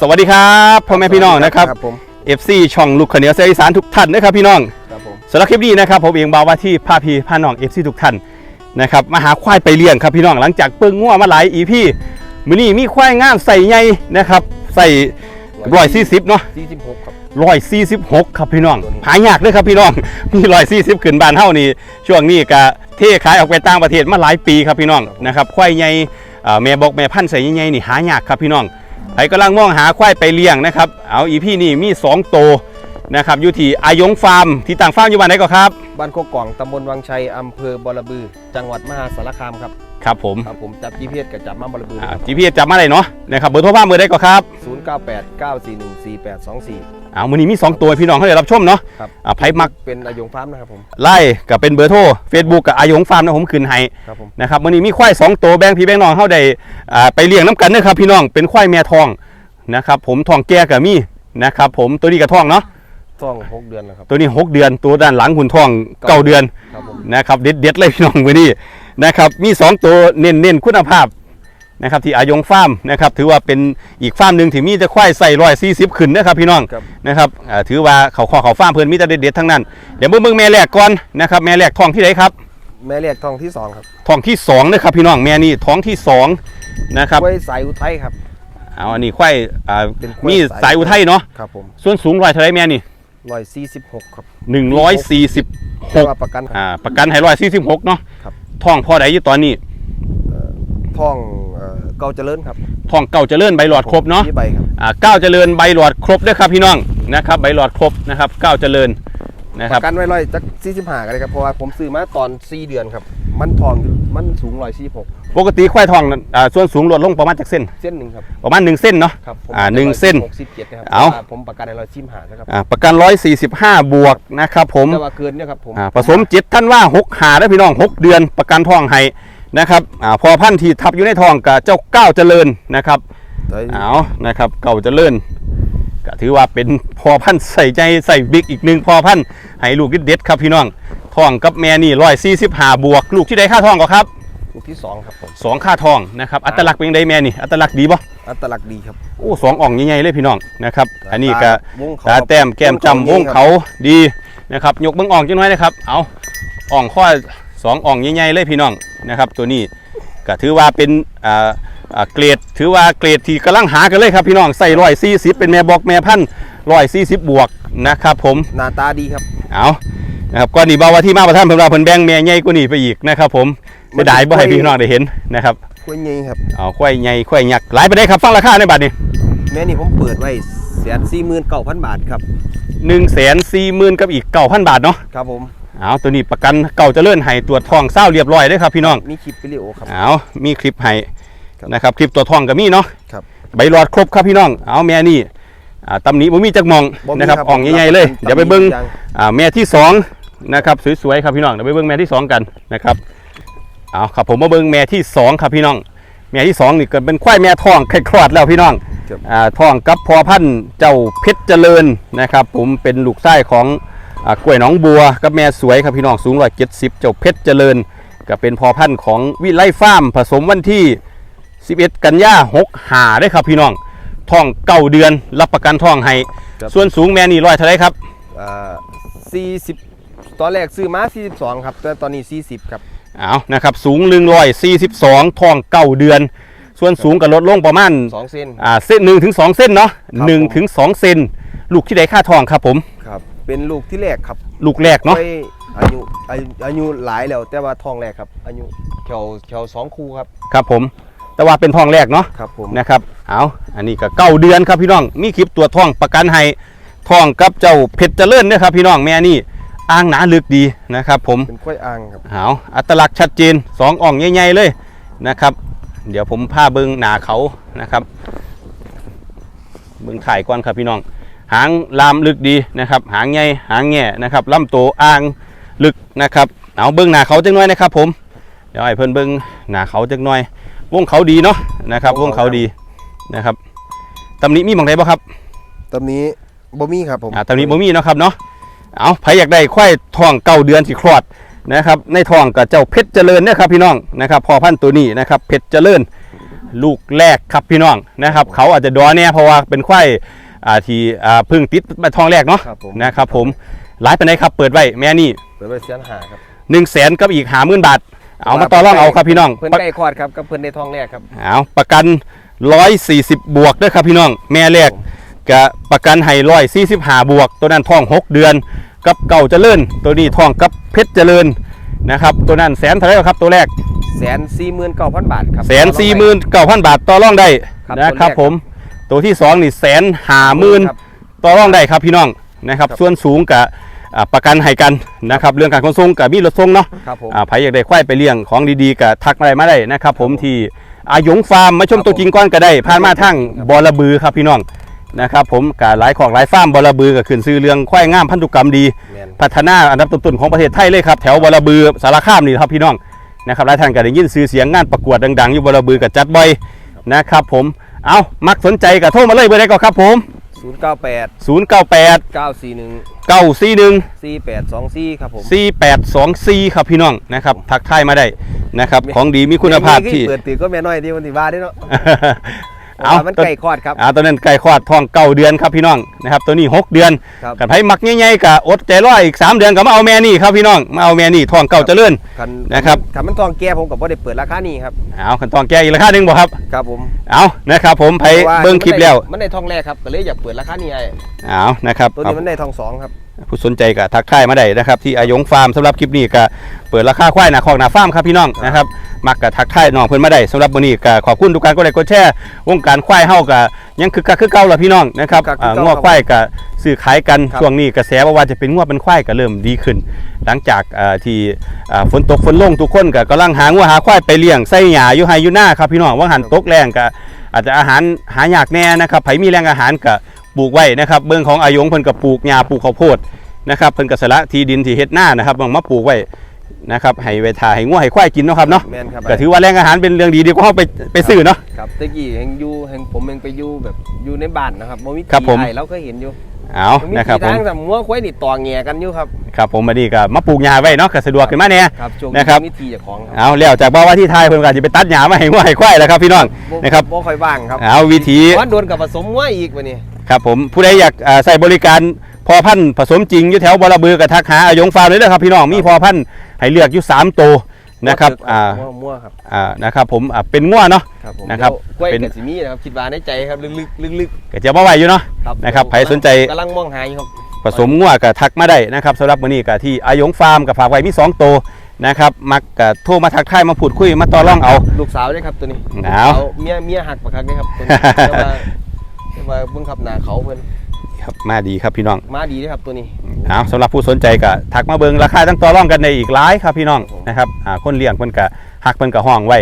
สวัสดีครับพ่อแม่พี่น้องนะครับครับผม FC ช่องลูกขาวเหนียวเสียงอีสานทุกท่านนะครับพี่น้องครับผมสำหรับคลิปนี้นะครับผมเองบาวว่าที่พาพีพาน้อง FC ทุกท่านนะครับมาหาควายไปเลี้ยงครับพี่น้องหลังจากเปิ้งงัวมาหลายอีพี่มื้อนี้มีควายงามใส่ใหญ่นะครับใส่ร้อยสี่สิบเนาะสี่สิบหกครับร้อยสี่สิบหกครับพี่น้องตัวนี้หายากเลยครับพี่น้อง มีร้อยสี่สิบขึ้นบ้านเฮานี่ช่วงนี้ก็เทขายออกไปต่างประเทศมาหลายปีครับพี่น้องนะครับควายใหญ่เอ่อแม่บอกแม่พันธุ์ใส่ใหญ่ๆนี่หายากครับพี่น้อง ไอ้กำลังมองหาควายไปเลี้ยงนะครับเอาอีพี่นี่มีสองโตนะครับอยู่ที่อายงฟาร์มที่ต่างฟาร์มอยู่บ้านไหนก็ครับบ้านโคกกล่องตำบลวังชัยอำเภอบอระบือ จังหวัดมหาสารคามครับ ครับผมครับผมจับ GPS กับจับมาบอระบืออ่าจีพีจับมาได้เนาะนะครับเบอร์โทรบ้านเบอร์ได้ก็ครับศูนย์เก้าแปดเก้าสี่หนึ่งสี่แปดสองสี่เอามือนี้มี 2 ตัวให้พี่น้องเขาได้รับชมเนาะครับ อ่าไผมักเป็นอายงฟาร์มนะครับผมไล่กับเป็นเบอร์โทร Facebook กับอายงฟาร์มนะผมขึ้นให้ครับผมนะครับมือนี้มีควาย2ตัวแบ่งพี่แบ่งน้องเขาได้อ่าไปเลี้ยงน้ำกันนะครับพี่น้องเป็นควายแม่ทองนะครับผมทองแก่กับมีนะครับผมตัวนี้กับทองเนาะท่องหกเดือนแล้วครับตัวนี้ 6 เดือนตัวด้านหลังหุ่นทองเก้าเดือนครับผมนะครับเด็ดเด็ดๆเลยพี่น้องมือนี้ นะครับมี 2 ตัวเน้นเน้นๆคุณภาพนะครับที่อายงฟาร์มนะครับถือว่าเป็นอีกฟาร์มหนึ่งที่มีแต่ควายใส่ร้อยสี่สิบขึ้นนะครับพี่น้องครับนะครับอ่าถือว่าเขาขอเขาฟาร์มเพิ่นมีแต่เด็ดๆทั้งนั้น เดี๋ยวเบิ่งเบิ่งแม่แรกก่อนนะครับแม่แรกท้องที่ไหนครับ แม่เรียกท่องที่สองครับท้องที่สองนะครับพี่น้องแม่นี่ท้องที่สองนะครับไว้สายอุทัยครับเอาอันนี้ควายอ่าเป็นควายมีสายสายอุทัยเนาะครับผมส่วนสูงร้อยเท่าไรแม่นี่ร้อยสี่สิบหกครับหนึ่งร้อยสี่สิบหแต่กว่าประกันอ่าประกันให้ร้อยสี่สิบหกเนาะครับ ท้องพ่อใดอยู่ตอนนี้ท่องเอ่อเก่าเจริญครับท้องเก่าเจริญใบหลอดครบเนาะที่ใบครับ อ่าเก้าเจริญใบหลอดครบด้วยครับพี่น้องนะครับใบหลอดครบนะครับเก้าเจริญนะปครับ ระกันไว้ร้อยจักสี่สิบห้ากันเลยครับ เพราะว่าผมซื้อมาตอนสี่เดือนครับ มันทองอยู่มันสูงร้อยสี่หกปกติควายทองนั้นอ่าส่วนสูงลดลงประมาณจากเส้น เส้นหนึ่งครับประมาณหนึ่งเส้นเนาะ ครับผมอ่าหนึ่งเส้นหกสิบเจ็ดนะครับเอา พระว่ผมประกันให้ร้อยสิบห้านะครับอ่าประกัน 145 บวกนะครับผมแต่ว่าเกินเนี่ยครับผมอ่าผสมจิตท่านว่า6หาได้พี่น้อง 6 เดือนประกันทองให้นะครับอ่าพอพันธุ์ที่ทับอยู่ในทองกับเจ้าก้าวเจริญนะครับ แต่เอานะครับ เก่าเจริญก็ถือว่าเป็นพอพันธุ์ใส่ใจใส่บิ๊กอีกหนึ่งพอพันธุ์ให้ลูกเด็ดๆครับพี่น้อง ทองกับแม่นี่ร้อยสี่สิบห้าบวก ลูกที่ได้ค่าทองก็ครับลูกที่สองครับผมสองค่าทองนะครับอัตลักษณ์เป็นไงแม่นี่อัตลักษณ์ดีป่ะอัตลักษณ์ดีครับโอ้สองอ่องใหญ่ๆเลยพี่น้องนะครับอันนี้ก็วงเขาตาแต้มแก้มจำวงเขาดีนะครับยกเบิ้งอ่องจังน้อยนะครับเอาอ่องข้อสองอ่องใหญ่ๆเลยพี่น้องนะครับ ตัวนี้ก็ถือว่าเป็นอ่าอ่าเกรดถือว่าเกรดที่กำลังหากันเลยครับพี่น้องใส่ร้อยสี่สิบเป็นแม่บอกแม่พันร้อยสี่สิบบวกนะครับผมหน้าตาดีครับเอา นะครับก่อนนี้เบาว่าที่มาประท่านเพิ่นว่าเพิ่นแบ่งแม่ใหญ่กว่านี้ไปอีกนะครับ ผมเสียดายบ่ให้พี่น้องได้เห็นนะครับคุยงี้ครับเอาควายใหญ่ควายยักษ์หลายไปได้ครับฟังราคาในบัดนี้แม่นี่ผมเปิดไว้แสนสี่หมื่นเก้าพันบาทครับหนึ่งแสนสี่หมื่นกับอีกเก้าพันบาทเนาะครับผมเอาตัวนี้ประกันเก่าเจะเลื่อนให้ตรวจทองเศร้าเรียบร้อยเด้อครับพี่น้องมีคลิปวิดีโอครับเอามีคลิปให้ครับนะครับคลิปตัวทองก็มีเนาะครับใบหลอดครบครับพี่น้อง เอาแม่นี่อ่าตำหนิบ่มีจักหมองบ่มีนะครับครับอ่องใหญ่ๆเลยผมเดี๋ยวไปเบิ้งตำหนิอย่างอ่าแม่ที่สอง นะครับสวยๆครับพี่น้องเดี๋ยวไปเบิ้งแม่ที่สองกันนะครับเอาครับผมมาเบิ้งแม่ที่สองครับพี่น้อง แม่ที่สองนี่เกิดเป็นควายแม่ทองไข่คลอดแล้วพี่น้องครับอ่าทองกับพอพันธุ์เจ้าเพชรเจริญนะครับ ผมเป็นลูกไส้ของอ่ากล้วยหนองบัวกับแม่สวยครับพี่น้องสูงร้อยเจ็ดสิบเจ้าเพชรเจริญ ก็เป็นพอพันธุ์ของวิไลฟาร์มผสมวันที่ 11 กันยา6หาได้ครับพี่น้องท้องเก้าเดือนรับประกันท้องให้ครับส่วนสูงแม่นี่ร้อยเท่าไรครับอ่าสี่สิบ ตอนแรกซื้อมาสี่สิบสองครับ แต่ตอนนี้สี่สิบครับ เอานะครับ สูง1 4 2ท้องเก้าเดือน ส่วนสูงก็ลดลงประมาณสองเส้นอ่าเส้นหนึ่งถึงสองเส้นเนาะครับหนึ่งผมถึงสองเซนลูกที่ได้ค่าทองครับผม ครับ เป็นลูกที่แรกครับ ลูกแรกเนาะไว้อายุอายุอายุหลายแล้วแต่ว่าทองแรกครับ อายุแถวแถวสองคู่ครับ ครับผมแต่ว่าเป็นทองแรกเนาะครับผมนะครับเอาอันนี้ก็เก้าเดือนครับพี่น้องมีคลิปตัวจทองประกันให้ทองกับเจ้าเพชรเจริญเนยครับพี่น้องแม่นี่ อ่างหนาลึกดีนะครับ ผมเป็นกล้วยอ่างครับเอาอัตลักษณ์ชัดเจนสองอ่องใหญ่ๆเลยนะครับ เดี๋ยวผมพาเบิงหนาเขานะครับ เบิงถ่ายก่อนครับพี่น้อง หางลามลึกดีนะครับ หางใหญ่หางแง่นะครับลำโตวอ่างลึกนะครับเอาเบิงหนาเขาจังน้อยนะครับ ผมเดี๋ยวให้เพิ่นเบิงหนาเขาจังน้อยวงเขาดีเนาะนะครับวงเขาดีนะครับตำหนิมีบางใดบ่ครับตอนนี้บ่มีครับผมอ่าตำหนิบ่มีเนาะครับเนาะ เอาใครอยากได้ควายทองเก้าเดือนสิคลอดนะครับ ในทองกับเจ้าเพชรเจริญเนะครับพี่น้องนะครับพอพันธุ์ตัวนี้นะครับเพชรเจริญลูกแรกครับพี่น้องนะครับ เขาอาจจะดอเนี่ยเพราะว่าเป็นควายอ่าที่อ่าเพึ่งติดมาทองแรกเนาะครับผมนะครับผมหลายไปไหนใดครับเปิดไว้แม่นี่เปิดไว้เสียนหาครับหนึ่งแสนกับอีกหาหมื่นบาท เอามาต่อรองเอาครับพี่น้องเพิ่นใกล้คลอดครับกับเพิ่นในท้องแรกครับเอาประกัน140บวกเด้อครับพี่น้อง แม่แรก กับประกันให้ร้อยสี่สิบห้าบวก ตัวนั้นท้อง6เดือน กับเก่าเจริญ ตัวนี้ท้องกับเพชรเจริญนะครับ ตัวนั้นแสนเท่าไหรครับตัวแรกแสนสี่หมื่นเก้าพันบาทครับแสนสี่หมื่นเก้าพันบาทต่อรองได้ครับนะครับตัวแรกผมตัวที่สองนี่แสนห้าหมื่นครับต่อรองได้ครับพี่น้องนะครับครับส่วนสูงกับอ่าประกันให้กันนะครับ เรื่องการขนส่งกับมีรถส่งเนาะครับผมอ่าใครอยากได้ควายไปเลี้ยงของดีๆก็ทักมาได้มาได้นะครับ ผมที่อาหยงฟาร์มมาชมครับตัวจริงก่อนก็ได้ผ่านมาทั้งครับบอระบือครับพี่น้อง นะครับผมกับหลายของหลายฟาร์มบอระบือก็ขึ้นซื้อเรื่องควายงามพันธุกรรมดีแมนพัฒนาอันดับต้นๆของประเทศไทยเลยครับแถวบอระบือสารคามนี่ครับพี่น้องนะครับหลายท่านก็ได้ยินซื้อเสียงงานประกวดดังๆ อยู่บอระบือกับจัดบ่อยนะครับผมเอามักสนใจก็โทรมาเลยเบอร์ใดก็ครับผมศูนย์เก้าแปด098เก้าสี่หนึ่ง941สี่แปดสองสี่ครับผม4824 ครับพี่น้องนะครับทักทายมาได้นะครับของดีมีคุณภาพที่เปิดตื่นก็แม่น้อยที่วันที่ว่าได้เนาะ เอาพระว่มันตัวไก่คลอดครับเอาตัวนั้นไก่คลอดทองเก้าเดือนครับพี่น้องนะครับตัวนี้หกเดือนครับกับไผมักใหญ่ๆกับอดใจรออีก3เดือนก็มาเอาแม่นี่ครับพี่น้องมาเอาแม่นี่ทองเก่าเจริญคันนะครับคันมันทองแก่ผมกับพ่ได้เปิดราคานี้ครับเอาขันทองแก่อีกราคาหนึ่งบ่ครับครับผมเอานะครับผมไผพราะว่าเบิ้งคลิปแล้วมันได้ทองแรกครับก็เลยอยากเปิดราคานี้ไอ้เอานะครับตัวนี้มันได้ทองสองครับ ผู้สนใจก็ทักทายมาได้นะครับ ที่อายงฟาร์มสำหรับคลิปนี้ก็เปิดราคาควายหนาคอกหนาฟาร์มครับพี่น้องนะครับมักก็ทักทายน้องเพิ่นมาได้สำหรับวันนี้ก็ขอบคุณทุกการกดไลค์กดแชร์วงการควายเฮาก็ยังคึกคักคือเก่าล่ะพี่น้องนะครับคึกคักคืออ่าเก่างัวควายก็ซื้อขายกันครับช่วงนี้กระแสว่าว่าจะเป็นงัวเป็นควายก็เริ่มดีขึ้น หลังจากอ่าที่อ่าฝนตกฝนลงทุกคนก็กำลังหางัวหาควายไปเลี้ยงใส่หญ้าอยู่ไฮอยู่หน้าครับพี่น้องว่าหันตกแรงก็อาจจะอาหารหายากแน่นะครับไผมีแรงอาหารก็ ปลูกไว้นะครับ เบื้องของอายงเพิ่นก็ปลูกหญ้าปลูกข้าวโพดนะครับเพิ่นก็สละที่ดินที่เฮ็ดหน้านะครับมามาปลูกไว้นะครับให้ไว้ทาให้งัวให้ควายกินเนาะครับเนาะแมนครับก็ถือว่าแรงอาหารเป็นเรื่องดีดีกว่าเฮาไปไปซื้อเนาะครับตะกี้แห่งอยู่แห่งผมเองไปอยู่แบบอยู่ในบ้านนะครับบ่มีครับผมที่ไอ้เราก็เห็นอยู่เอามีนะครับที่ผมทางแต่มัวควายนี่ต่อแง่กันอยู่ครับครับผมมาดีก็มาปลูกหญ้าไว้เนาะก็สะดวกขึ้นมาแน่ครับช่วงนะครับมีที่เจ้าของครับเอาแล้วจากบ่ว่าที่ไทยเพิ่นก็จะไปตัดหญ้ามาให้งัวให้ควายแล้วครับพี่น้องนะครับบ่ค่อยว่างครับเอาวิธีว่าโดนกับผสมมัวอีกวันนี้ ครับผมผู้ใดอยากอ่าใส่บริการพอพันธุ์ผสมจริงอยู่แถวบอระบือกับทักหาอายงฟาร์มเลยนะครับพี่น้องมีพอพันธุ์ให้เลือกอยู่สามตัวนะครับอ่ามัวมัวครับอ่านะครับผมอ่าเป็นงัวเนาะ ครับผมนะครับเดี๋ยวกล้วยเป็น กับสิมีนะครับคิดว่าในใจครับลึกๆลึกก็จะบ่ไหวอยู่เนาะ ๆครับนะครับใครสนใจ กำลังมองหาอยู่ครับ ผสมงัวกับทักมาได้นะครับสำหรับมื้อนี้ก็ที่อายงฟาร์มกับฝากไว้มี2ตัวนะครับมักก็โทรมาทักทายมาพูดคุยมาต่อรองเอา ลูกสาวด้วยครับตัวนี้เอาเมียเมียหักปากคักเลยครับตัวนี้แต่ว่าแต่ ว่าเบิ่งขับหน้าเขาเพิ่นครับมาดีครับพี่น้องมาดีด้วยครับตัวนี้เอาสำหรับผู้สนใจก็ทักมาเบิ่งราคาตั้งต่อรองกันในอีกหลายครับพี่น้องครับผมนะครับอ่าคนเลี้ยงเพิ่นก็หักเพิ่นก็ห้องไว้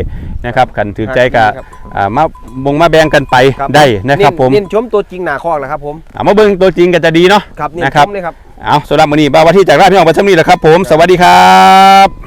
นะครับคันถือใจก็ครับอ่ามาบงมาแบ่งกันไปครับได้นะครับผมเน้นชมตัวจริงหน้าคอกแล้วครับผมเอามาเบิ่งตัวจริงก็จะดีเนาะครับเน้นนะคชรับมเลยครับเอาสำหรับมื้อนี้บ่าวว่าที่จากราชพี่น้องประจำนี้แหละครับผม สวัสดีครับ